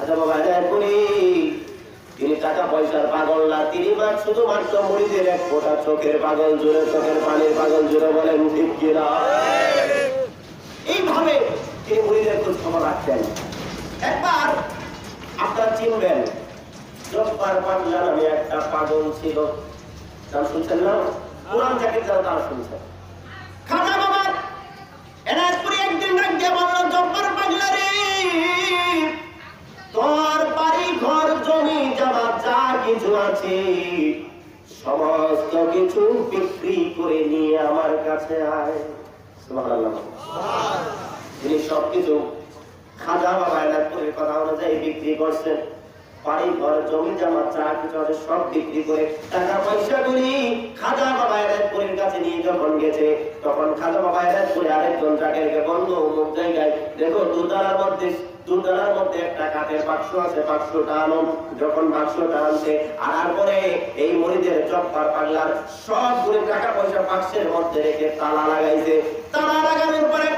আচ্ছা বাবা এনায়ত তিনি টাকা পয়সার পাগল না, তিনি মাত্র শুধুমাত্র মরিদের এক ফোঁটা চোখের পাগল জুড়ে চোখের পানির পাগল জুড়ে বলেন, ঠিক কিনা এইভাবে তিনি মরিদের খোঁজ খবর রাখতেন। একবার আপনার চিনবেন, জব্বার পাগলা নামে একটা পাগল ছিল। নাম শুনছেন না? কোরআন যাকে তারা শুনছেন। কিছু বিক্রি করে নিয়ে আমার কাছে তিনি সবকিছু খাজা বাবা এনাজপুরের কথা অনুযায়ী বিক্রি করছেন, বাড়ি ঘর, জমি জমা, যা কিছু আছে সব বিক্রি করে টাকা পয়সা গুলি খাজা বাবা এনাজপুরের কাছে নিয়ে যখন গেছে, তখন খাজা বাবা এনাজপুরে আরেকজন জাকেরকে বন্ধ অমুক জায়গায়, দেখো দুতলার মধ্যে দুতলার মধ্যে একটা কাঠের বাক্স আছে, বাক্সটা আনো। যখন বাক্সটা আনছে, আনার পরে এই মরিদের চপ্পার, পাগলার সবগুলো টাকা পয়সা বাক্সের মধ্যে রেখে তালা লাগাইছে। তালা লাগানোর পরে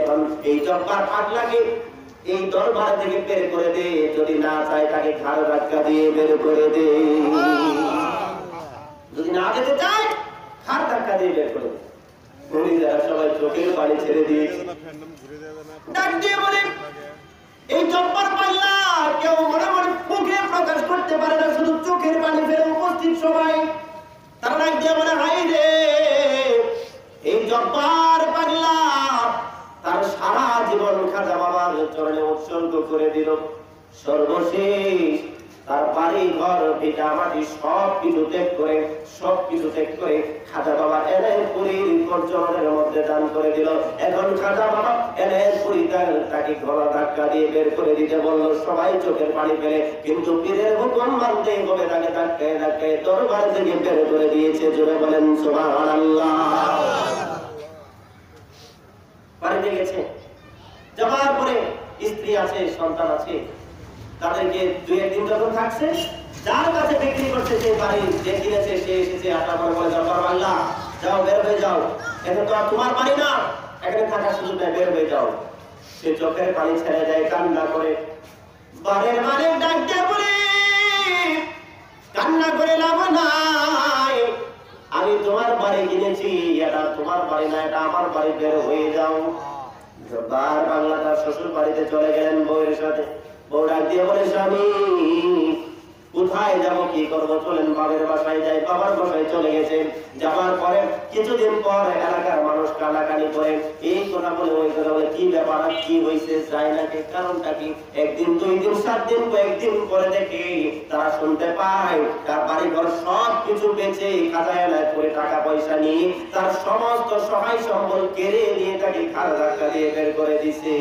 এখন এই চপ্পার পাগলাকে এই দরবার বের করে দে। যদি না চায় তাকে ঘাড় ধাক্কা দিয়ে বের করে দে। না যেতে চায় সবাই চোখের বাড়ি ছেড়ে দিয়ে এই জব্বার পাল্লা, কেউ মনে মনে করতে পারে না, শুধু চোখের পানি ফেলে উপস্থিত সবাই। তার ডাক দিয়ে বলে হাই রে, এই জব্বার পাল্লা, তার সারা জীবন খাজা বাবার চরণে উৎসর্গ করে দিল। সর্বশেষ তার বাড়ি, ঘর, ভিটা, মাটি, সব কিছু ত্যাগ করে, সব কিছু ত্যাগ করে খাজা বাবা এনের পুরীর পর্যটনের মধ্যে দান করে দিল। এখন খাজা বাবা এনের পুরী তাকে গলা ধাক্কা দিয়ে বের করে দিতে বলল, সবাই চোখের পানি ফেলে, কিন্তু পীরের হুকুম মানতে হবে, তাকে ধাক্কায় ধাক্কায় দরবার থেকে বের করে দিয়েছে। জোরে বলেন, সুবহানাল্লাহ। বাড়িতে গেছে। যাওয়ার পরে স্ত্রী আছে, সন্তান আছে। তাদেরকে দুই একদিন যখন থাকছে, যার কাছে বিক্রি করছে সেই বাড়ি যে কিনেছে সে এসেছে আটা করে বলে যাও আল্লাহ যাও, বের হয়ে যাও। এখন তো আর তোমার বাড়ি না। এখানে থাকার সুযোগ নেই, বের হয়ে যাও। সে চোখের পানি ছেড়ে যায়, কান্না করে। বারের মানে ডাকতে বলে, কান্না করে লাভ নাই। আমি তোমার বাড়ি কিনেছি এটা তোমার বাড়ি না, এটা আমার বাড়ি, বের হয়ে যাও। বার বাংলা তার শ্বশুর বাড়িতে চলে গেলেন বউয়ের সাথে কোথায় যাব, কি করব? চলেন বাবার বাসায় যাই। বাবার বাসায় চলে গেছে। যাবার পরে কিছুদিন পর এলাকার মানুষ কানাকানি করে, এই কথা বলে, ওই কথা বলে, কি ব্যাপার? কি হয়েছে যায় নাকি কারণটা কি? একদিন, দুই দিন, সাত দিন, কয়েকদিন পরে দেখে তারা শুনতে পায়, তার বাড়ি ঘর সব কিছু বেচে এলায় করে টাকা পয়সা নিয়ে তার সমস্ত সহায় সম্বল কেড়ে নিয়ে তাকে ধাক্কা দিয়ে বের করে দিছে।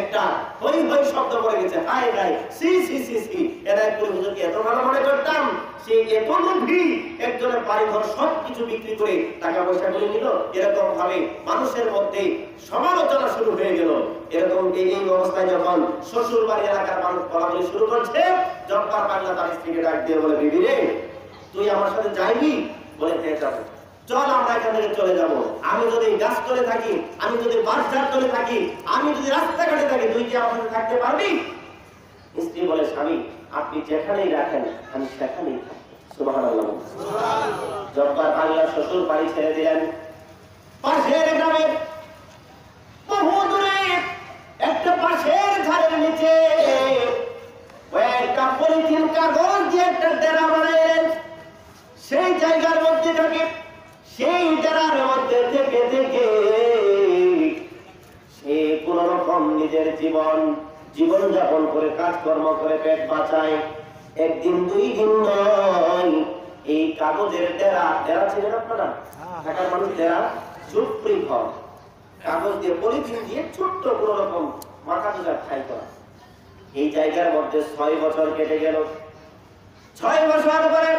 একটা হই হই শব্দ পড়ে গেছে। হাই হাই, সি সি সি সি। এরা একটু হুজুরকে এত ভালো মনে করতাম সে এত লোভী একজনের বাড়ি ঘর সব কিছু বিক্রি করে টাকা পয়সা করে নিল। এরকম ভাবে মানুষের মধ্যে সমালোচনা শুরু হয়ে গেল। এরকম এই অবস্থায় যখন শ্বশুর বাড়ি এলাকার মানুষ বলাবলি শুরু করছে, জব্বার পাগলা তার স্ত্রীকে ডাক দিয়ে বলে, বিবি রে, তুই আমার সাথে যাইবি বলে হ্যাঁ যাব। চল আমরা এখান থেকে চলে যাব। আমি যদি গাছ তলে থাকি আমি যদি বাসঝাড় তলে থাকি আমি যদি রাস্তাঘাটে থাকি তুই কি আমার থাকতে পারবি? স্ত্রী বলে স্বামী আপনি যেখানেই রাখেন আমি সেখানেই জব্বার বাংলা শ্বশুর বাড়ি ছেড়ে দিলেন। পাশের গ্রামে করে, কাজকর্ম করে, পেট বাঁচায়। একদিন, দুই দিন নয়, এই কাগজের ডেরা ডেরা ছিলেন আপনারা? ঢাকার মানুষ ডেরা ঝুপড়ি ফল। কাগজ দিয়ে পলিথিন দিয়ে ছোট্ট কোন রকম মাথা তোলার খাই করা। এই জায়গার মধ্যে ছয় বছর কেটে গেল। ছয় বছর পরে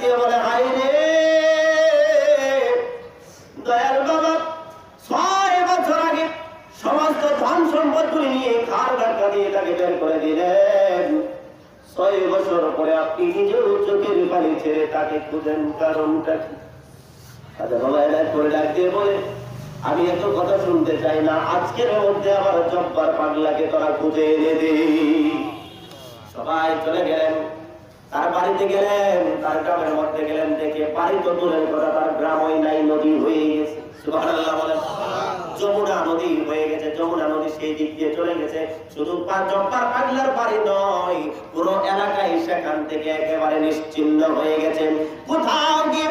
দিয়ে বলে বছর আগে সমস্ত ধন সম্পদগুলি খার ধাক্কা দিয়ে তাকে বের করে দিলেন। ছয় বছর পরে আপনি নিজেও চোখের পানি তাকে খুঁজেন, কারণটা কি? আচ্ছা বাবা এটা করে বলে, আমি এত কথা শুনতে চাই না, আজকের মধ্যে আমার জব্বার পাগলাকে তোরা খুঁজে এনে দে। সবাই চলে গেলেন। তার বাড়িতে গেলেন, তার গ্রামের মধ্যে গেলেন, দেখে বাড়ি তো দূরের কথা, তার গ্রাম ওই নাই, নদী হয়ে গেছে। যমুনা নদী হয়ে গেছে, যমুনা নদী সেই দিক দিয়ে চলে গেছে। শুধু পাগলার বাড়ি নয়, পুরো এলাকায় সেখান থেকে একেবারে নিশ্চিন্ন হয়ে গেছে। কোথাও গিয়ে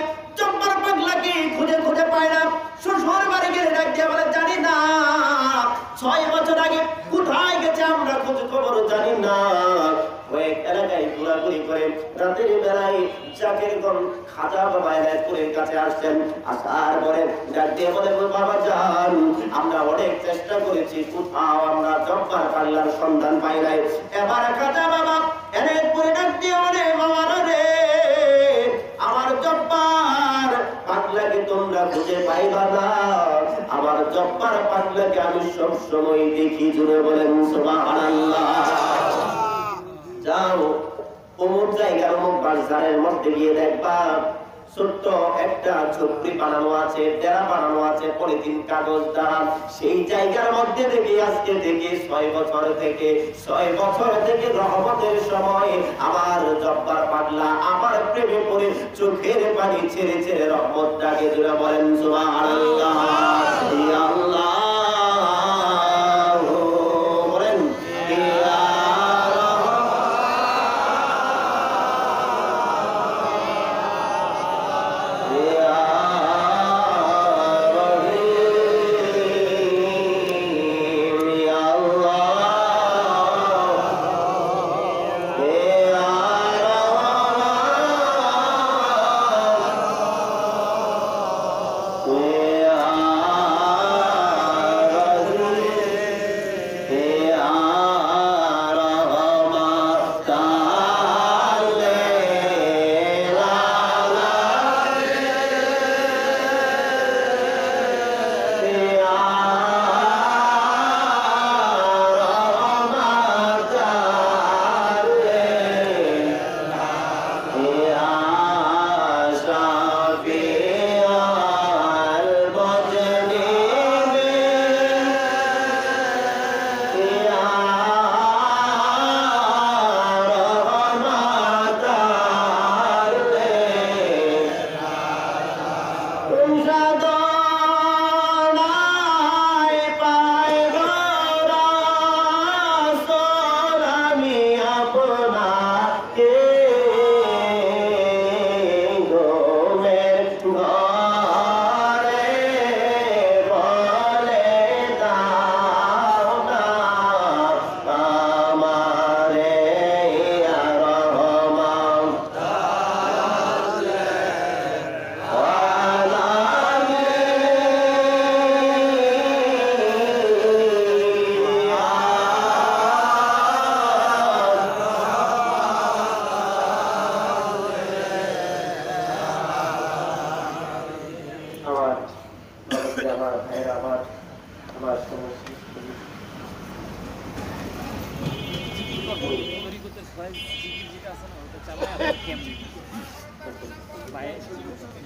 রাতের বেলায় জাকের গম খাজা বাবা এনায়তপুরের কাছে আসছেন আসার পরে ডাক বলে বাবা যান, আমরা অনেক চেষ্টা করেছি, কোথাও আমরা জব্বার পাল্লার সন্ধান পাই নাই। এবার খাজা বাবা এনায়তপুরে ডাক দিয়ে বলে, বাবা রে আমার জব্বার পাগলাকে তোমরা খুঁজে পাইবা না। আমার জব্বার পাগলাকে আমি সব সময় দেখি। জুড়ে বলেন, সুবহানাল্লাহ। যাও অমুক জায়গার অমুক বাজারের মধ্যে গিয়ে দেখবা ছোট্ট একটা ঝুপড়ি বানানো আছে ডেরা বানানো আছে পলিথিন কাগজ দ্বারা সেই জায়গার মধ্যে থেকে আজকে থেকে ছয় বছর থেকে ছয় বছর থেকে রহমতের সময় আমার জব্বার পাগলা আমার প্রেমে পড়ে চোখের পানি ছেড়ে ছেড়ে রহমত ডাকে জুড়ে বলেন সুবহানাল্লাহ। আল্লাহ।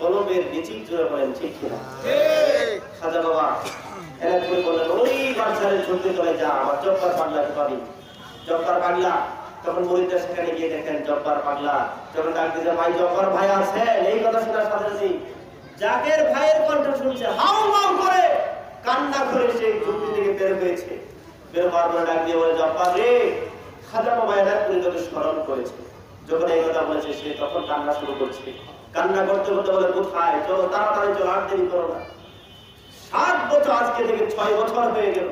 কলমের জোরে বলেন ঠিক কিনা? খাজা বাবা ওই চলে যা, আমার পাগলা তখন সেখানে গিয়ে দেখেন জব্বার পাগলা। যখন ডাক দিতে ভাই, জব্বার ভাই আছে, এই কথা শোনার সাথে জাকের ভাইয়ের কণ্ঠ শুনছে, হাউ মাউ করে কান্না করে সে ঝুঁকি থেকে বের হয়েছে। বের হওয়ার পরে ডাক দিয়ে বলে, জব্বার রে খাজা বাবা স্মরণ করেছে। যখন এই কথা বলেছে, সে তখন কান্না শুরু করছে। কান্না করতে করতে বলে, কোথায়? চলো, তাড়াতাড়ি চলো, আর দেরি করো না। সাত বছর আজকে থেকে ছয় বছর হয়ে গেল।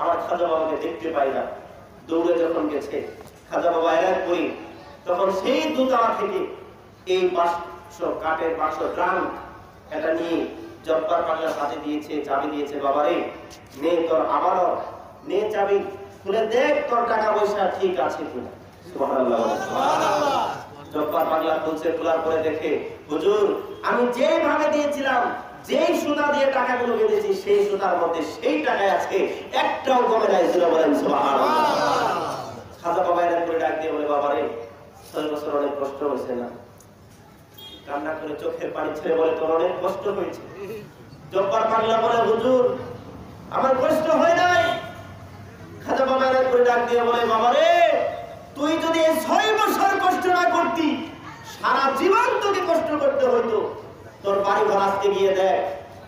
আমার খাজা বাবাকে দেখতে পাই না। দৌড়ে যখন গেছে, খাজা বাবা এক করি, তখন সেই দোতলা থেকে এই বাক্স কাঠের বাক্স ড্রাম এটা নিয়ে জব্বার পাগলার হাতে দিয়েছে, চাবি দিয়েছে, বাবারে, নে তোর আবারও, নে চাবি, খুলে দেখ তোর টাকা পয়সা ঠিক আছে কিনা। সুবহানাল্লাহ। জব্বার পাগলা খুলছে খোলার পরে দেখে, হুজুর, আমি যেভাবে দিয়েছিলাম, যেই সুতা দিয়ে টাকাগুলো বেঁধেছি, সেই সুতার মধ্যে সেই টাকায় আছে একটাও কমে নাই ছিল বলেন খাজা বাবা এরকম করে ডাক দিয়ে বলে, বাবারে, ছয় বছর অনেক কষ্ট হয়েছে না? কান্না করে চোখের পানি ছেড়ে বলে, তোর অনেক কষ্ট হয়েছে। জব্বার পাগলা বলে, হুজুর, আমার কষ্ট হয় নাই। খাজা বাবা এরকম করে ডাক দিয়ে বলে, বাবারে, তুই যদি ছয় বছর কষ্ট না করতি সারা জীবন তোকে কষ্ট করতে হতো। তোর বাড়ি ঘর আজকে গিয়ে দেখ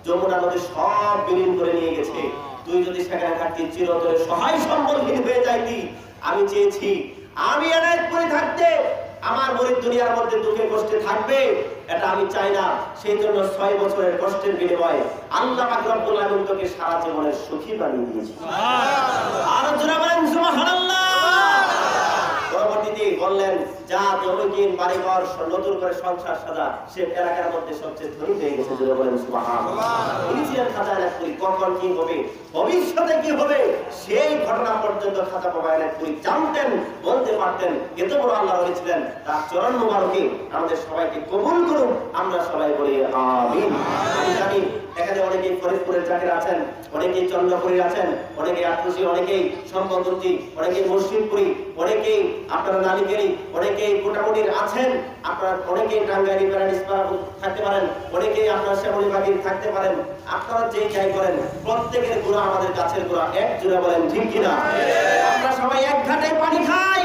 যমুনা নদী সব বিলীন করে নিয়ে গেছে। তুই যদি সেখানে থাকতি চিরতরে সহায় সম্বলহীন হয়ে যাইতি। আমি চেয়েছি আমি এনায়ত করে থাকতে আমার গরিব দুনিয়ার মধ্যে দুঃখে কষ্টে থাকবে এটা আমি চাই না। সেই জন্য ছয় বছরের কষ্টের বিনিময়ে আল্লাহ রব্বুল তোকে সারা জীবনের সুখী বানিয়ে দিয়েছে। আর জোরে বলেন সুবহানাল্লাহ। বললেন যা জমি কিন বাড়ি ঘর নতুন করে সংসার সাজা সে এলাকার মধ্যে সবচেয়ে ধনী হয়ে গেছে জোরে বলেন ছিলেন খাজা এলাকুরি কখন কি হবে ভবিষ্যতে কি হবে সেই ঘটনা পর্যন্ত খাজা বাবা এলাকুরি জানতেন বলতে পারতেন এত বড় আল্লাহ বলেছিলেন তার চরণ মুবারকে আমাদের সবাইকে কবুল করুন আমরা সবাই বলি আমিন। আমি জানি এখানে অনেকেই ফরিদপুরের জাকের আছেন অনেকেই চন্দ্রপুরীর আছেন অনেকেই আটরসি অনেকেই সম্পদন্তি অনেকেই মুসলিমপুরি অনেকেই আপনারা নালিকেরি অনেকেই মোটামুটি আছেন, আপনার অনেকেই টাঙ্গাইলি প্যারাডিস থাকতে পারেন, অনেকেই আপনার শ্যামলী থাকতে পারেন, আপনারা যাই করেন, প্রত্যেকের গুণা আমাদের গাছের গুণা, এক জোড়া বলেন, ঠিক কিনা? আমরা সবাই এক ঘাটে পানি খাই।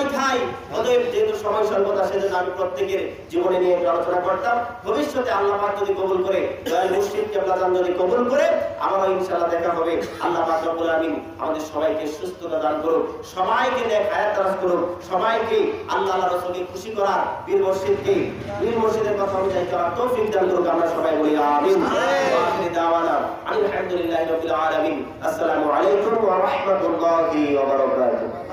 পানি খাই অতএব যেহেতু সময় স্বল্পতা সেজন্য আমি প্রত্যেকের জীবনে নিয়ে আলোচনা করতাম। ভবিষ্যতে আল্লাহ পাক যদি কবুল করে দয়াল মুর্শিদ কেবলাদান যদি কবুল করে আমারও ইনশাআল্লাহ দেখা হবে। আল্লাহ পাক রব্বুল আলামিন আমাদের সবাইকে সুস্থতা দান করুন সবাইকে নেক হায়াত দান করুন সবাইকে আল্লাহ আল্লাহ রাসূলকে খুশি করার বীর মুর্শিদকে বীর মুর্শিদের কথা অনুযায়ী করার তৌফিক দান করুক আমরা সবাই বলি আমিন। ওয়া দাওয়ানা আলহামদুলিল্লাহি রাব্বিল আলামিন। আসসালামু আলাইকুম ওয়া রাহমাতুল্লাহি ওয়া বারাকাতুহু।